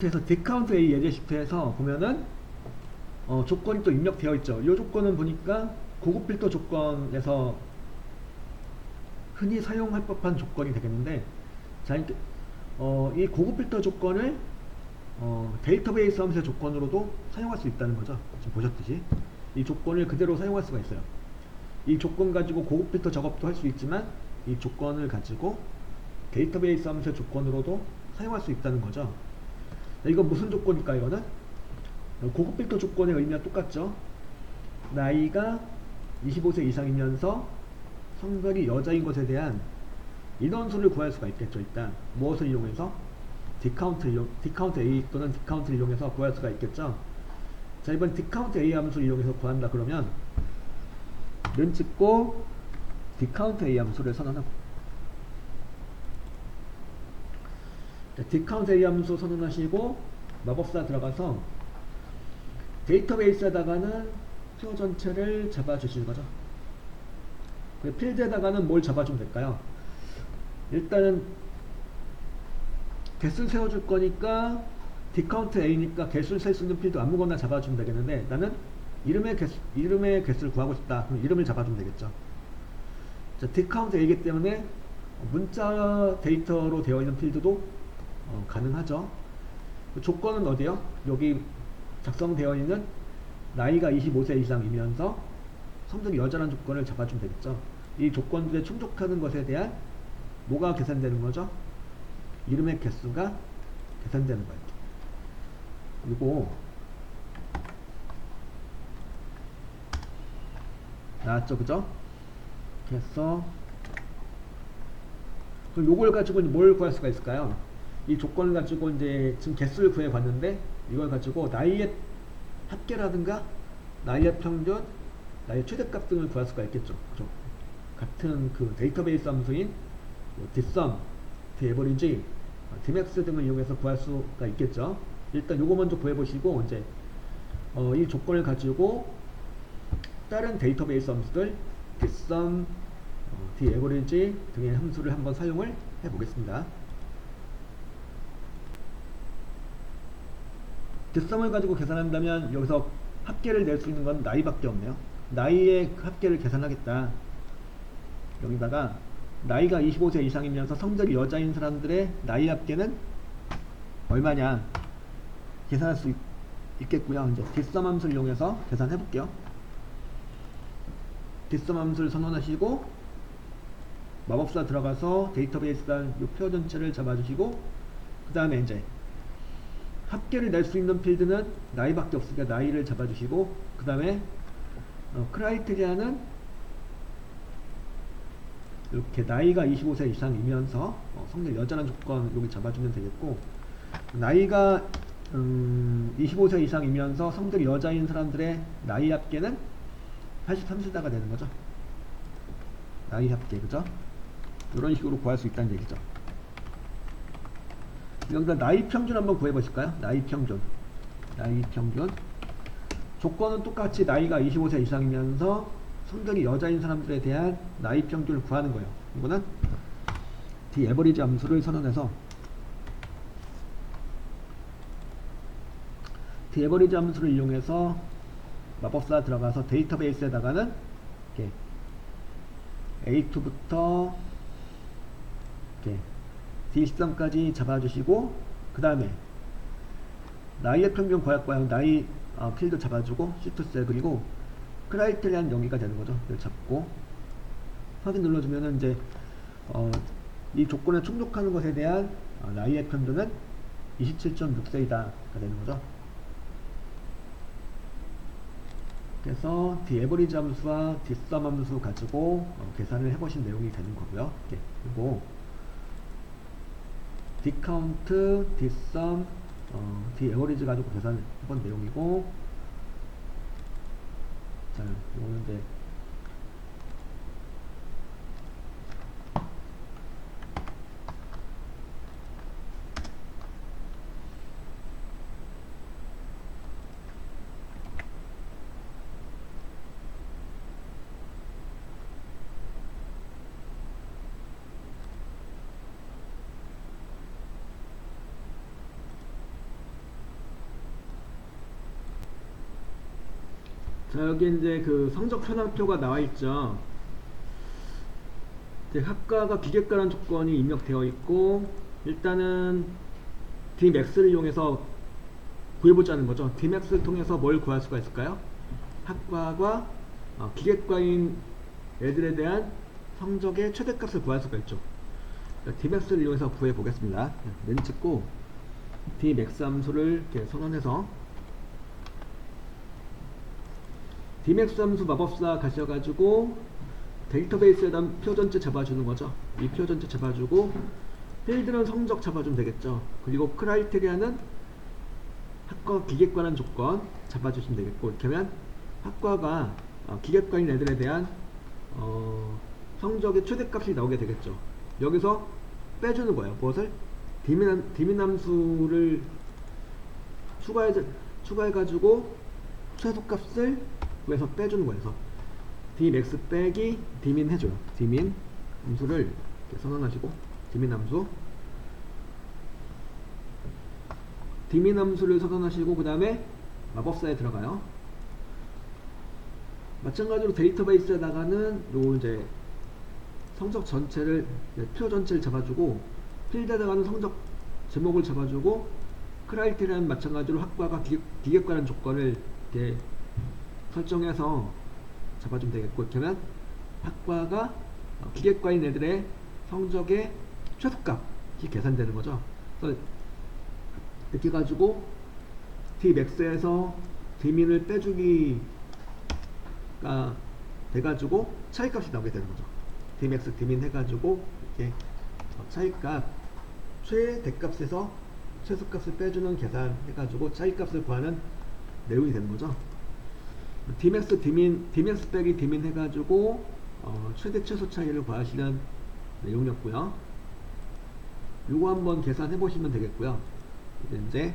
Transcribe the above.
그래서 디카운트 A 예제 시트에서 보면은 어, 조건이 또 입력되어 있죠. 이 조건은 보니까 고급 필터 조건에서 흔히 사용할 법한 조건이 되겠는데 자, 어, 이 고급 필터 조건을 어, 데이터베이스 함수의 조건으로도 사용할 수 있다는 거죠. 지금 보셨듯이 이 조건을 그대로 사용할 수가 있어요. 이 조건 가지고 고급 필터 작업도 할 수 있지만 이 조건을 가지고 데이터베이스 함수의 조건으로도 사용할 수 있다는 거죠. 자, 이건 무슨 조건일까 이거는? 고급 필터 조건의 의미와 똑같죠. 나이가 25세 이상이면서 성별이 여자인 것에 대한 인원수를 구할 수가 있겠죠. 일단 무엇을 이용해서 디카운트 이용, 디카운트 A 또는 디카운트를 이용해서 구할 수가 있겠죠. 자 이번 디카운트 A 함수를 이용해서 구한다 그러면 는 찍고 디카운트 A 함수를 선언하고 자, 디카운트 A 함수 선언하시고 마법사 들어가서 데이터베이스에다가는 표 전체를 잡아주시는 거죠. 그 필드에다가는 뭘 잡아주면 될까요? 일단은 개수를 세워줄 거니까 디카운트 A니까 개수를 셀 수 있는 필드 아무거나 잡아주면 되겠는데 나는 이름의 개수, 이름의 개수를 구하고 싶다. 그럼 이름을 잡아주면 되겠죠. 자, 디카운트 A이기 때문에 문자 데이터로 되어 있는 필드도 어, 가능하죠. 그 조건은 어디요? 여기 작성되어 있는 나이가 25세 이상이면서 성적이 여자라는 조건을 잡아주면 되겠죠. 이 조건들에 충족하는 것에 대한 뭐가 계산되는 거죠? 이름의 개수가 계산되는 거예요. 그리고 나왔죠, 그죠? 그래서 그럼 요걸 가지고 뭘 구할 수가 있을까요? 이 조건을 가지고 이제 지금 개수를 구해 봤는데 이걸 가지고 나이의 합계라든가 나이의 평균, 나이의 최대값 등을 구할 수가 있겠죠. 그죠? 같은 그 데이터베이스 함수인 뭐 뒷섬, 디에버리지, 디맥스 등을 이용해서 구할 수가 있겠죠. 일단 요거 먼저 구해 보시고 이제 어, 이 조건을 가지고 다른 데이터베이스 함수들 뒷섬, 어, 디에버리지 등의 함수를 한번 사용을 해 보겠습니다. 뒷섬을 가지고 계산한다면 여기서 합계를 낼 수 있는 건 나이밖에 없네요. 나이의 합계를 계산하겠다. 여기다가 나이가 25세 이상이면서 성적이 여자인 사람들의 나이 합계는 얼마냐 계산할 수 있, 있겠고요. 이제 뒷섬 함수를 이용해서 계산해 볼게요. 뒷섬 함수를 선언하시고 마법사 들어가서 데이터베이스 단 표 전체를 잡아주시고 그 다음에 이제 합계를 낼 수 있는 필드는 나이밖에 없으니까 나이를 잡아주시고 그 다음에 어, 크라이테리아는 이렇게 나이가 25세 이상이면서 어, 성적 여자라는 조건 여기 잡아주면 되겠고 나이가 음, 25세 이상이면서 성적 여자인 사람들의 나이 합계는 83세다가 되는 거죠. 나이 합계 그죠? 이런 식으로 구할 수 있다는 얘기죠. 여기다 나이 평균 한번 구해 보실까요? 나이 평균. 나이 평균. 조건은 똑같이 나이가 25세 이상이면서 성적이 여자인 사람들에 대한 나이 평균을 구하는 거예요. 이거는 디 에버리지 함수를 선언해서 디 에버리지 함수를 이용해서 마법사 들어가서 데이터베이스에다가는 이렇게 A2부터 이렇게 D13까지 잡아주시고 그 다음에 나이의 평균 거야 나이 어, 필드 잡아주고 시트셀 그리고 크라이테리안 연기가 되는 거죠. 이걸 잡고 확인 눌러주면은 이제 어, 이 조건에 충족하는 것에 대한 어, 나이의 평균은 27.6세이다가 되는 거죠. 그래서 디에버리지 함수와 뒷섬 함수 가지고 어, 계산을 해보신 내용이 되는 거고요. 예, 그리고 디카운트, 뒷섬, 어, 디에버리지 가지고 계산해본 내용이고 자, 이거는 이제 자 여기 이제 그 성적 현황표가 나와 있죠. 이제 학과가 기계과라는 조건이 입력되어 있고 일단은 Dmax를 이용해서 구해보자는 거죠. Dmax를 통해서 뭘 구할 수가 있을까요? 학과가 어, 기계과인 애들에 대한 성적의 최대값을 구할 수가 있죠. Dmax를 이용해서 구해 보겠습니다. 맨 찍고 Dmax 함수를 이렇게 선언해서 Dmax 함수 마법사 가셔가지고 데이터베이스에다 표 전체 잡아주는 거죠. 이 표 전체 잡아주고 필드는 성적 잡아주면 되겠죠. 그리고 크라이테리아는 학과 기계과라는 조건 잡아주시면 되겠고 이렇게 하면 학과가 어, 기계과인 애들에 대한 어, 성적의 최대값이 나오게 되겠죠. 여기서 빼주는 거예요. 무엇을? 디민 함수를 추가해, 추가해가지고 최소값을 여기서 빼주는. 그래서 dmax 빼기 dmin 해줘요. dmin 함수를 이렇게 선언하시고 dmin 함수 dmin 함수를 선언하시고 그 다음에 마법사에 들어가요. 마찬가지로 데이터베이스에다가는 요 이제 성적 전체를 네, 표 전체를 잡아주고 필드에다가는 성적 제목을 잡아주고 크라이테리아는 마찬가지로 학과가 기계, 기계과라는 조건을 이렇게 설정해서 잡아주면 되겠고 이렇게 하면 학과가 어, 기계과인 애들의 성적의 최소값이 계산되는 거죠. 그래서 이렇게 가지고 Dmax에서 D민을 빼주기가 돼가지고 차이값이 나오게 되는 거죠. Dmax, Dmin 해가지고 이렇게 어, 차이값 최대값에서 최소값을 빼주는 계산 해가지고 차이값을 구하는 내용이 되는 거죠. Dmax, Dmin, Dmax 빼기 Dmin 해가지고 어, 최대 최소 차이를 구하시는 내용이었고요. 요거 한번 계산해 보시면 되겠고요. 이제